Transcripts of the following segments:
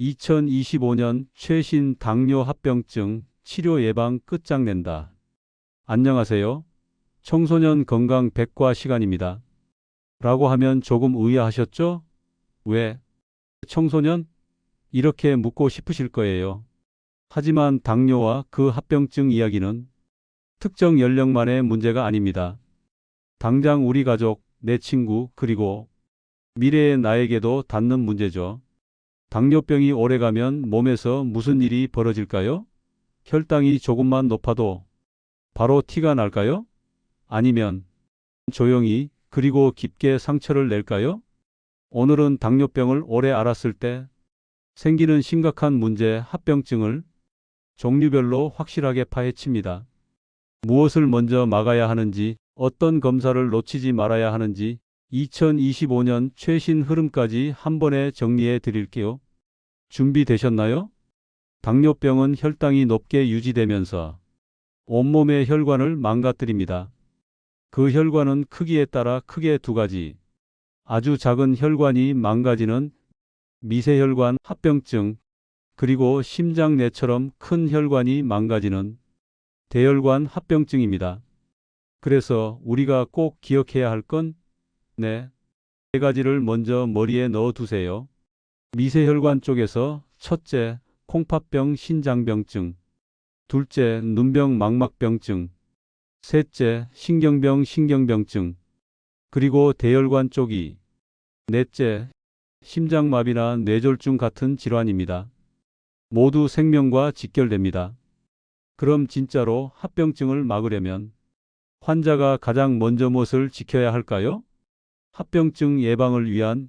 2025년 최신 당뇨 합병증 치료 예방 끝장낸다. 안녕하세요. 청소년 건강 백과 시간입니다. 라고 하면 조금 의아하셨죠? 왜? 청소년? 이렇게 묻고 싶으실 거예요. 하지만 당뇨와 그 합병증 이야기는 특정 연령만의 문제가 아닙니다. 당장 우리 가족, 내 친구, 그리고 미래의 나에게도 닿는 문제죠. 당뇨병이 오래가면 몸에서 무슨 일이 벌어질까요? 혈당이 조금만 높아도 바로 티가 날까요? 아니면 조용히 그리고 깊게 상처를 낼까요? 오늘은 당뇨병을 오래 알았을 때 생기는 심각한 문제 합병증을 종류별로 확실하게 파헤칩니다. 무엇을 먼저 막아야 하는지, 어떤 검사를 놓치지 말아야 하는지 2025년 최신 흐름까지 한 번에 정리해 드릴게요. 준비되셨나요? 당뇨병은 혈당이 높게 유지되면서 온몸의 혈관을 망가뜨립니다. 그 혈관은 크기에 따라 크게 두 가지. 아주 작은 혈관이 망가지는 미세혈관 합병증, 그리고 심장내처럼 큰 혈관이 망가지는 대혈관 합병증입니다. 그래서 우리가 꼭 기억해야 할 건, 네, 세 가지를 먼저 머리에 넣어 두세요. 미세혈관 쪽에서 첫째, 콩팥병 신장병증, 둘째, 눈병 망막병증, 셋째, 신경병 신경병증, 그리고 대혈관 쪽이 넷째, 심장마비나 뇌졸중 같은 질환입니다. 모두 생명과 직결됩니다. 그럼 진짜로 합병증을 막으려면 환자가 가장 먼저 무엇을 지켜야 할까요? 합병증 예방을 위한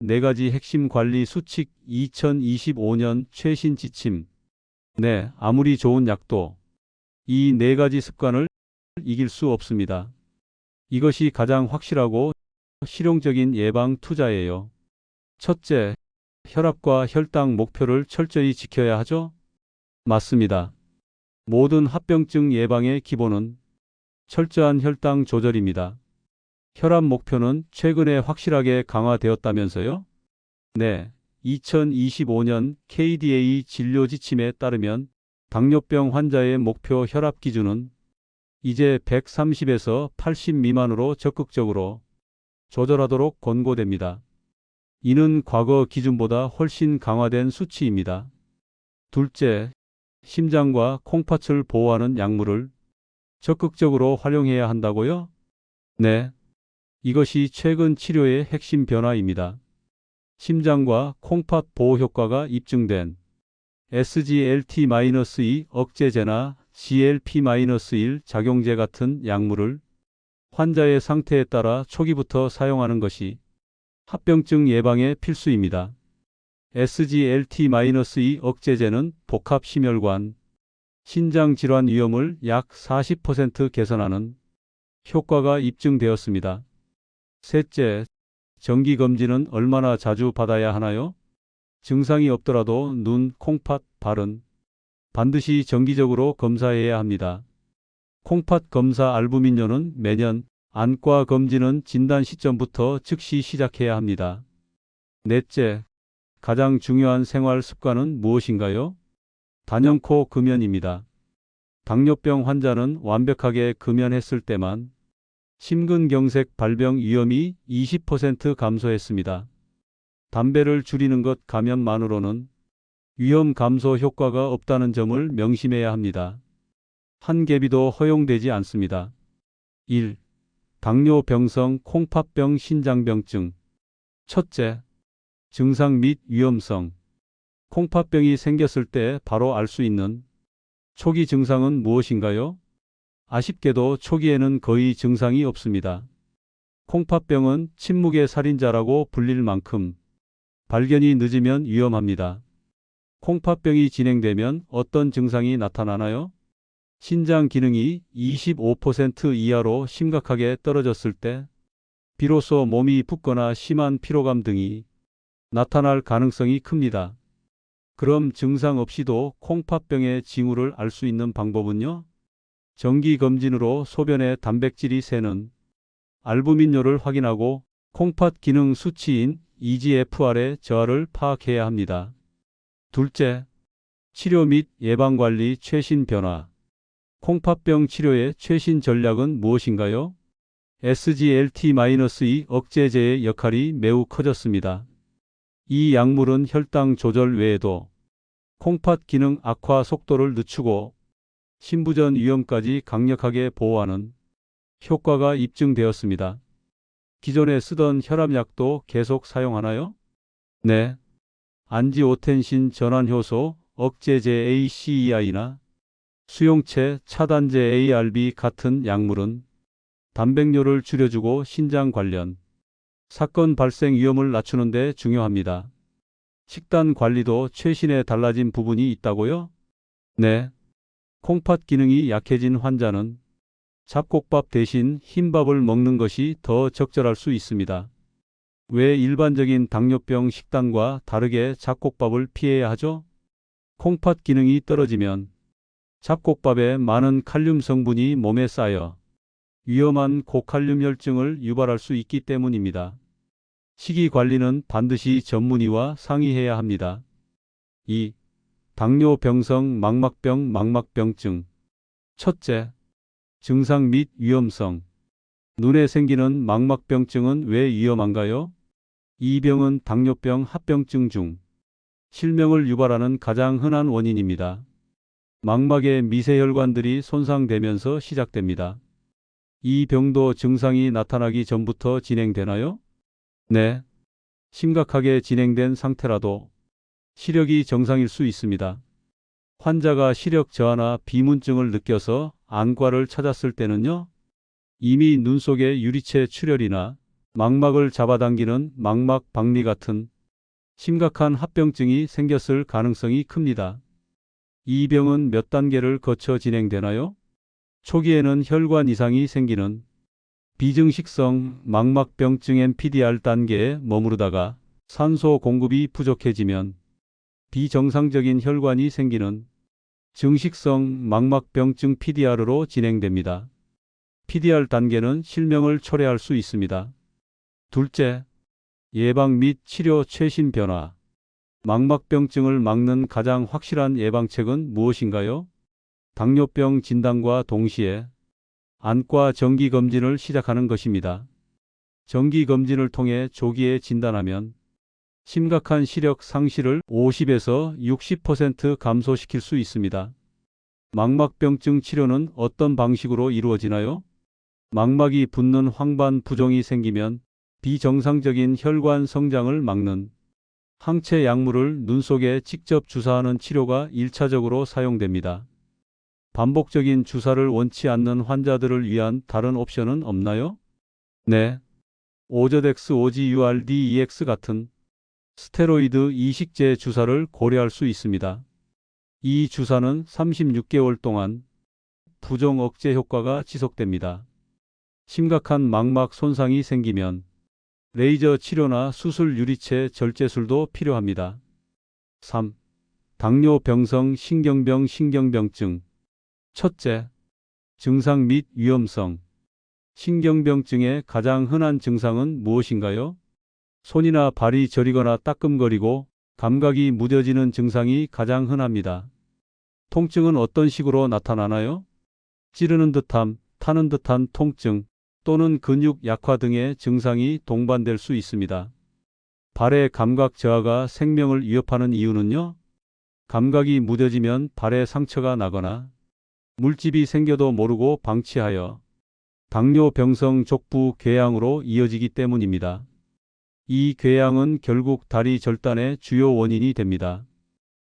네 가지 핵심 관리 수칙 2025년 최신 지침. 네, 아무리 좋은 약도 이네 가지 습관을 이길 수 없습니다. 이것이 가장 확실하고 실용적인 예방 투자예요. 첫째, 혈압과 혈당 목표를 철저히 지켜야 하죠? 맞습니다. 모든 합병증 예방의 기본은 철저한 혈당 조절입니다. 혈압 목표는 최근에 확실하게 강화되었다면서요? 네. 2025년 KDA 진료 지침에 따르면 당뇨병 환자의 목표 혈압 기준은 이제 130에서 80 미만으로 적극적으로 조절하도록 권고됩니다. 이는 과거 기준보다 훨씬 강화된 수치입니다. 둘째, 심장과 콩팥을 보호하는 약물을 적극적으로 활용해야 한다고요? 네. 이것이 최근 치료의 핵심 변화입니다. 심장과 콩팥 보호 효과가 입증된 SGLT-2 억제제나 GLP-1 작용제 같은 약물을 환자의 상태에 따라 초기부터 사용하는 것이 합병증 예방에 필수입니다. SGLT-2 억제제는 복합 심혈관, 신장 질환 위험을 약 40% 개선하는 효과가 입증되었습니다. 셋째, 정기 검진은 얼마나 자주 받아야 하나요? 증상이 없더라도 눈, 콩팥, 발은 반드시 정기적으로 검사해야 합니다. 콩팥 검사 알부민료는 매년, 안과 검진은 진단 시점부터 즉시 시작해야 합니다. 넷째, 가장 중요한 생활 습관은 무엇인가요? 단연코 금연입니다. 당뇨병 환자는 완벽하게 금연했을 때만 심근경색 발병 위험이 20% 감소했습니다. 담배를 줄이는 것 감염만으로는 위험 감소 효과가 없다는 점을 명심해야 합니다. 한 개비도 허용되지 않습니다. 1. 당뇨병성 콩팥병 신장병증 첫째, 증상 및 위험성 콩팥병이 생겼을 때 바로 알 수 있는 초기 증상은 무엇인가요? 아쉽게도 초기에는 거의 증상이 없습니다. 콩팥병은 침묵의 살인자라고 불릴 만큼 발견이 늦으면 위험합니다. 콩팥병이 진행되면 어떤 증상이 나타나나요? 신장 기능이 25% 이하로 심각하게 떨어졌을 때 비로소 몸이 붓거나 심한 피로감 등이 나타날 가능성이 큽니다. 그럼 증상 없이도 콩팥병의 징후를 알 수 있는 방법은요? 정기 검진으로 소변의 단백질이 새는 알부민료를 확인하고 콩팥 기능 수치인 EGFR의 저하를 파악해야 합니다. 둘째, 치료 및 예방관리 최신 변화. 콩팥병 치료의 최신 전략은 무엇인가요? SGLT-2 억제제의 역할이 매우 커졌습니다. 이 약물은 혈당 조절 외에도 콩팥 기능 악화 속도를 늦추고 신부전 위험까지 강력하게 보호하는 효과가 입증되었습니다. 기존에 쓰던 혈압약도 계속 사용하나요? 네. 안지오텐신 전환효소 억제제 ACEI나 수용체 차단제 ARB 같은 약물은 단백뇨를 줄여주고 신장 관련 사건 발생 위험을 낮추는 데 중요합니다. 식단 관리도 최신에 달라진 부분이 있다고요? 네. 콩팥 기능이 약해진 환자는 잡곡밥 대신 흰밥을 먹는 것이 더 적절할 수 있습니다. 왜 일반적인 당뇨병 식단과 다르게 잡곡밥을 피해야 하죠? 콩팥 기능이 떨어지면 잡곡밥에 많은 칼륨 성분이 몸에 쌓여 위험한 고칼륨 혈증을 유발할 수 있기 때문입니다. 식이 관리는 반드시 전문의와 상의해야 합니다. 2. 당뇨병성 망막병 망막병증 첫째, 증상 및 위험성 눈에 생기는 망막병증은 왜 위험한가요? 이 병은 당뇨병 합병증 중 실명을 유발하는 가장 흔한 원인입니다. 망막의 미세혈관들이 손상되면서 시작됩니다. 이 병도 증상이 나타나기 전부터 진행되나요? 네. 심각하게 진행된 상태라도 시력이 정상일 수 있습니다. 환자가 시력 저하나 비문증을 느껴서 안과를 찾았을 때는요, 이미 눈 속에 유리체 출혈이나 망막을 잡아당기는 망막 박리 같은 심각한 합병증이 생겼을 가능성이 큽니다. 이 병은 몇 단계를 거쳐 진행되나요? 초기에는 혈관 이상이 생기는 비증식성 망막병증 NPDR 단계에 머무르다가 산소 공급이 부족해지면 비정상적인 혈관이 생기는 증식성 망막병증 PDR로 진행됩니다. PDR 단계는 실명을 초래할 수 있습니다. 둘째, 예방 및 치료 최신 변화. 망막병증을 막는 가장 확실한 예방책은 무엇인가요? 당뇨병 진단과 동시에 안과 정기 검진을 시작하는 것입니다. 정기 검진을 통해 조기에 진단하면 심각한 시력 상실을 50에서 60% 감소시킬 수 있습니다. 망막병증 치료는 어떤 방식으로 이루어지나요? 망막이 붓는 황반 부종이 생기면 비정상적인 혈관 성장을 막는 항체 약물을 눈 속에 직접 주사하는 치료가 1차적으로 사용됩니다. 반복적인 주사를 원치 않는 환자들을 위한 다른 옵션은 없나요? 네. 오저덱스 OGURDEX 같은 스테로이드 이식제 주사를 고려할 수 있습니다. 이 주사는 36개월 동안 부종 억제 효과가 지속됩니다. 심각한 망막 손상이 생기면 레이저 치료나 수술 유리체 절제술도 필요합니다. 3. 당뇨병성 신경병 신경병증 첫째, 증상 및 위험성. 신경병증의 가장 흔한 증상은 무엇인가요? 손이나 발이 저리거나 따끔거리고 감각이 무뎌지는 증상이 가장 흔합니다. 통증은 어떤 식으로 나타나나요? 찌르는 듯함, 타는 듯한 통증 또는 근육 약화 등의 증상이 동반될 수 있습니다. 발의 감각 저하가 생명을 위협하는 이유는요? 감각이 무뎌지면 발에 상처가 나거나 물집이 생겨도 모르고 방치하여 당뇨병성 족부 궤양으로 이어지기 때문입니다. 이 궤양은 결국 다리 절단의 주요 원인이 됩니다.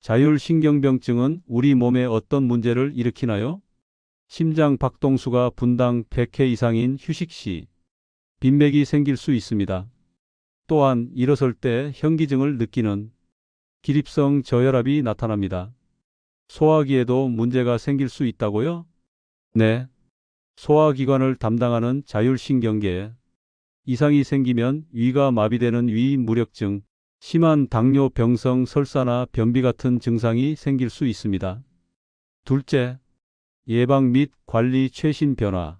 자율신경병증은 우리 몸에 어떤 문제를 일으키나요? 심장 박동수가 분당 100회 이상인 휴식 시 빈맥이 생길 수 있습니다. 또한 일어설 때 현기증을 느끼는 기립성 저혈압이 나타납니다. 소화기에도 문제가 생길 수 있다고요? 네. 소화기관을 담당하는 자율신경계에 이상이 생기면 위가 마비되는 위무력증, 심한 당뇨 병성 설사나 변비 같은 증상이 생길 수 있습니다. 둘째, 예방 및 관리 최신 변화.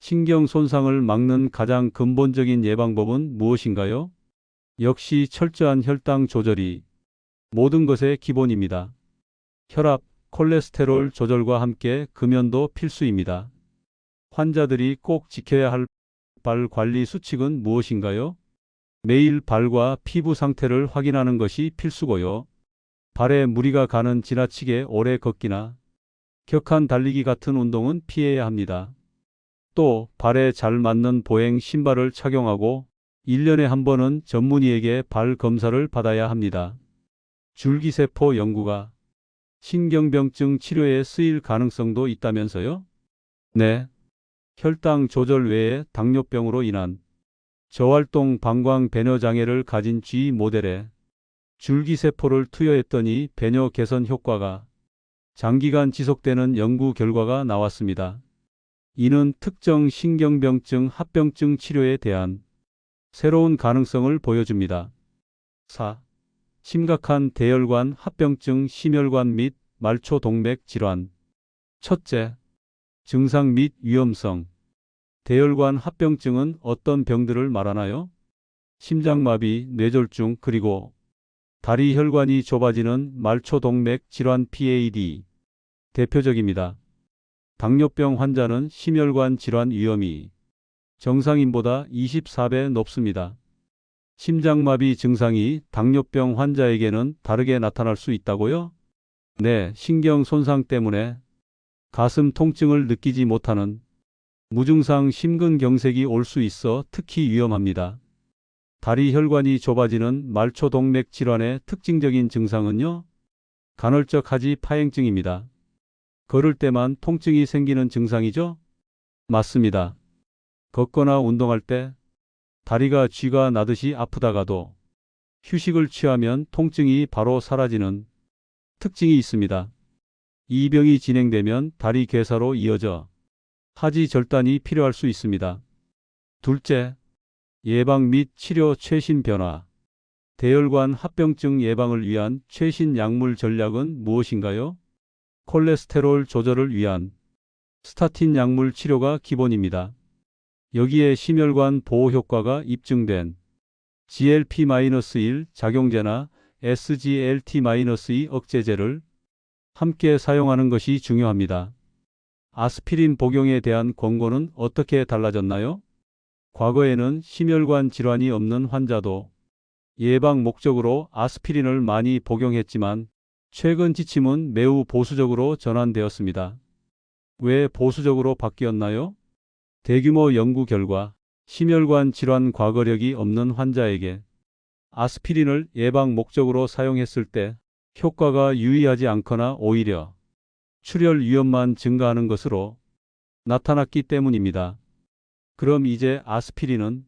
신경 손상을 막는 가장 근본적인 예방법은 무엇인가요? 역시 철저한 혈당 조절이 모든 것의 기본입니다. 혈압, 콜레스테롤 조절과 함께 금연도 필수입니다. 환자들이 꼭 지켜야 할 발 관리 수칙은 무엇인가요? 매일 발과 피부 상태를 확인하는 것이 필수고요. 발에 무리가 가는 지나치게 오래 걷기나 격한 달리기 같은 운동은 피해야 합니다. 또 발에 잘 맞는 보행 신발을 착용하고 1년에 한 번은 전문의에게 발 검사를 받아야 합니다. 줄기세포 연구가 신경병증 치료에 쓰일 가능성도 있다면서요? 네. 혈당 조절 외에 당뇨병으로 인한 저활동 방광 배뇨 장애를 가진 G 모델에 줄기세포를 투여했더니 배뇨 개선 효과가 장기간 지속되는 연구 결과가 나왔습니다. 이는 특정 신경병증 합병증 치료에 대한 새로운 가능성을 보여줍니다. 4. 심각한 대혈관 합병증 심혈관 및 말초 동맥 질환. 첫째, 증상 및 위험성. 대혈관 합병증은 어떤 병들을 말하나요? 심장마비, 뇌졸중, 그리고 다리 혈관이 좁아지는 말초 동맥 질환 PAD. 대표적입니다. 당뇨병 환자는 심혈관 질환 위험이 정상인보다 24배 높습니다. 심장마비 증상이 당뇨병 환자에게는 다르게 나타날 수 있다고요? 네, 신경 손상 때문에 가슴 통증을 느끼지 못하는 무증상 심근경색이 올 수 있어 특히 위험합니다. 다리 혈관이 좁아지는 말초동맥 질환의 특징적인 증상은요? 간헐적 하지 파행증입니다. 걸을 때만 통증이 생기는 증상이죠? 맞습니다. 걷거나 운동할 때 다리가 쥐가 나듯이 아프다가도 휴식을 취하면 통증이 바로 사라지는 특징이 있습니다. 이 병이 진행되면 다리 괴사로 이어져 하지 절단이 필요할 수 있습니다. 둘째, 예방 및 치료 최신 변화. 대혈관 합병증 예방을 위한 최신 약물 전략은 무엇인가요? 콜레스테롤 조절을 위한 스타틴 약물 치료가 기본입니다. 여기에 심혈관 보호 효과가 입증된 GLP-1 작용제나 SGLT-2 억제제를 함께 사용하는 것이 중요합니다. 아스피린 복용에 대한 권고는 어떻게 달라졌나요? 과거에는 심혈관 질환이 없는 환자도 예방 목적으로 아스피린을 많이 복용했지만 최근 지침은 매우 보수적으로 전환되었습니다. 왜 보수적으로 바뀌었나요? 대규모 연구 결과 심혈관 질환 과거력이 없는 환자에게 아스피린을 예방 목적으로 사용했을 때 효과가 유의하지 않거나 오히려 출혈 위험만 증가하는 것으로 나타났기 때문입니다. 그럼 이제 아스피린은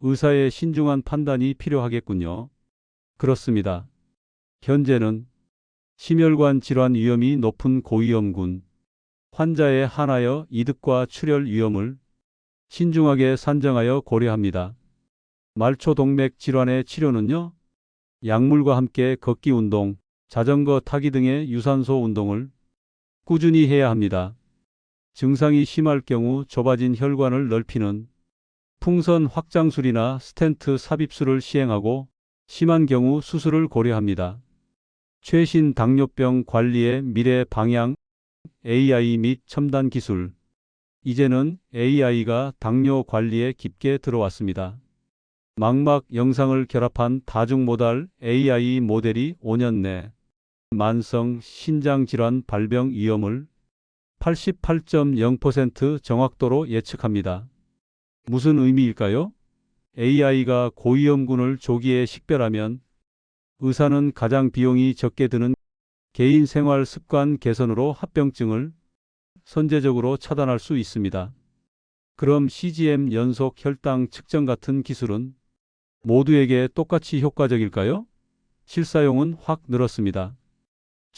의사의 신중한 판단이 필요하겠군요. 그렇습니다. 현재는 심혈관 질환 위험이 높은 고위험군 환자에 한하여 이득과 출혈 위험을 신중하게 산정하여 고려합니다. 말초동맥 질환의 치료는요? 약물과 함께 걷기 운동, 자전거 타기 등의 유산소 운동을 꾸준히 해야 합니다. 증상이 심할 경우 좁아진 혈관을 넓히는 풍선 확장술이나 스텐트 삽입술을 시행하고 심한 경우 수술을 고려합니다. 최신 당뇨병 관리의 미래 방향 AI 및 첨단 기술. 이제는 AI가 당뇨 관리에 깊게 들어왔습니다. 망막 영상을 결합한 다중모달 AI 모델이 5년 내 만성 신장질환 발병 위험을 88.0% 정확도로 예측합니다. 무슨 의미일까요? AI가 고위험군을 조기에 식별하면 의사는 가장 비용이 적게 드는 개인 생활 습관 개선으로 합병증을 선제적으로 차단할 수 있습니다. 그럼 CGM 연속 혈당 측정 같은 기술은 모두에게 똑같이 효과적일까요? 실사용은 확 늘었습니다.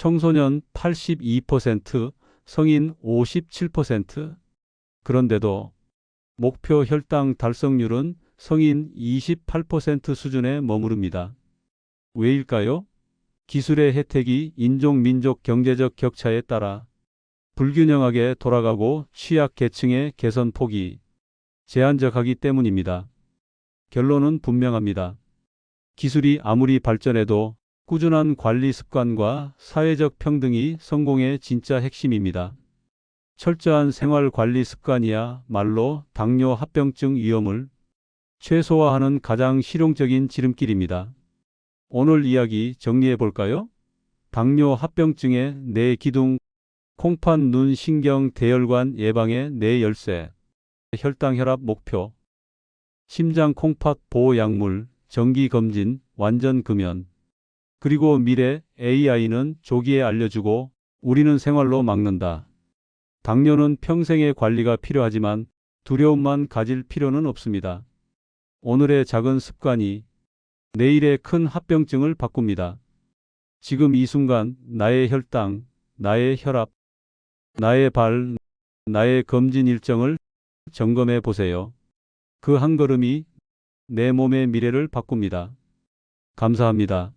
청소년 82%, 성인 57%. 그런데도 목표 혈당 달성률은 성인 28% 수준에 머무릅니다. 왜일까요? 기술의 혜택이 인종, 민족, 경제적 격차에 따라 불균형하게 돌아가고 취약 계층의 개선 폭이 제한적하기 때문입니다. 결론은 분명합니다. 기술이 아무리 발전해도 꾸준한 관리 습관과 사회적 평등이 성공의 진짜 핵심입니다. 철저한 생활 관리 습관이야 말로 당뇨 합병증 위험을 최소화하는 가장 실용적인 지름길입니다. 오늘 이야기 정리해 볼까요? 당뇨 합병증의 뇌 기둥, 콩팥 눈 신경 대혈관 예방의 뇌 열쇠, 혈당 혈압 목표, 심장 콩팥 보호 약물, 정기 검진, 완전 금연, 그리고 미래 AI는 조기에 알려주고 우리는 생활로 막는다. 당뇨는 평생의 관리가 필요하지만 두려움만 가질 필요는 없습니다. 오늘의 작은 습관이 내일의 큰 합병증을 바꿉니다. 지금 이 순간 나의 혈당, 나의 혈압, 나의 발, 나의 검진 일정을 점검해 보세요. 그 한 걸음이 내 몸의 미래를 바꿉니다. 감사합니다.